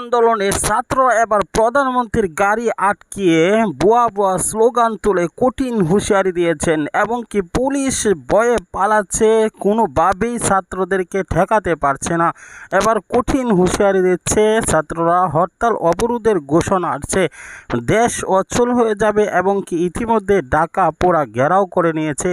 আন্দোলনে ছাত্ররা এবার প্রধানমন্ত্রীর গাড়ি আটকিয়ে বুয়া বুয়া স্লোগান তুলে কঠিন হুঁশিয়ারি দিয়েছেন। এবং কি পুলিশ ভয়ে পালাচ্ছে, কোনোভাবেই ছাত্রদেরকে ঠেকাতে পারছে না। এবার কঠিন হুঁশিয়ারি দিচ্ছে ছাত্ররা, হরতাল অবরোধের ঘোষণা আসছে। দেশ অচল হয়ে যাবে এবং কি ইতিমধ্যে ডাকা পোড়া ঘেরাও করে নিয়েছে।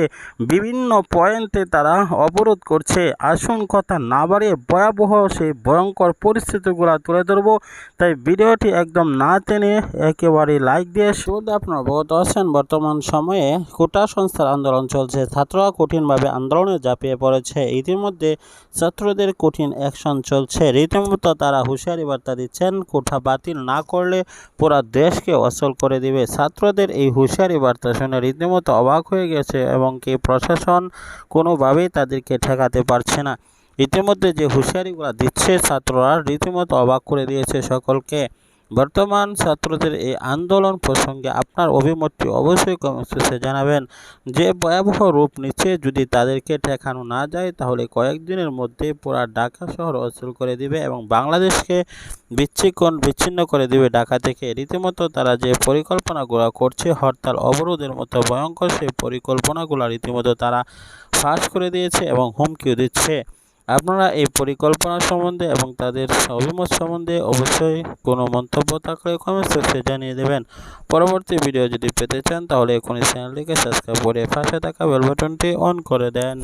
বিভিন্ন পয়েন্টে তারা অবরোধ করছে। আসুন কথা না বাড়িয়ে ভয়াবহ সেই ভয়ঙ্কর পরিস্থিতিগুলো তুলে ধরবো। তাই ভিডিওটি একদম না টেনে একেবারে লাইক দিয়ে শুধু আপনার অবগত আছেন, বর্তমান সময়ে কোটা সংস্থার আন্দোলন চলছে। ছাত্ররা কঠিনভাবে আন্দোলনে ঝাঁপিয়ে পড়েছে। ইতিমধ্যে ছাত্রদের কঠিন অ্যাকশন চলছে। রীতিমতো তারা হুঁশিয়ারি বার্তা দিচ্ছেন কোঠা বাতিল না করলে পুরা দেশকে অচল করে দিবে। ছাত্রদের এই হুঁশিয়ারি বার্তা শুনে রীতিমতো অবাক হয়ে গেছে এবং কি প্রশাসন কোনোভাবেই তাদেরকে ঠেকাতে পারছে না। ইতিমধ্যে যে হুঁশিয়ারিগুলো দিচ্ছে ছাত্ররা, রীতিমতো অবাক করে দিয়েছে সকলকে। বর্তমান ছাত্রদের এই আন্দোলন প্রসঙ্গে আপনার অভিমতটি অবশ্যই কমেন্টসে জানাবেন। যে ভয়াবহ রূপ নিচ্ছে যদি তাদেরকে ঠেকানো না যায়, তাহলে কয়েকদিনের মধ্যে পুরা ঢাকা শহর অচল করে দিবে এবং বাংলাদেশকে বিচ্ছিকন, বিচ্ছিন্ন করে দিবে ঢাকা থেকে। রীতিমতো তারা যে পরিকল্পনাগুলো করছে, হরতাল অবরোধের মতো ভয়ঙ্কর সেই পরিকল্পনাগুলো রীতিমতো তারা ফাঁস করে দিয়েছে এবং হুমকিও দিচ্ছে। আপনারা এই পরিকল্পনা সম্বন্ধে এবং তাদের অভিমত সম্বন্ধে অবশ্যই কোনো মন্তব্য থাকলে কমেন্ট সেকশনে জানিয়ে দেবেন। পরবর্তী ভিডিও যদি পেতে চান তাহলে এখনই চ্যানেলটিকে সাবস্ক্রাইব করে পাশে থাকা বেল বাটনটি অন করে দেন।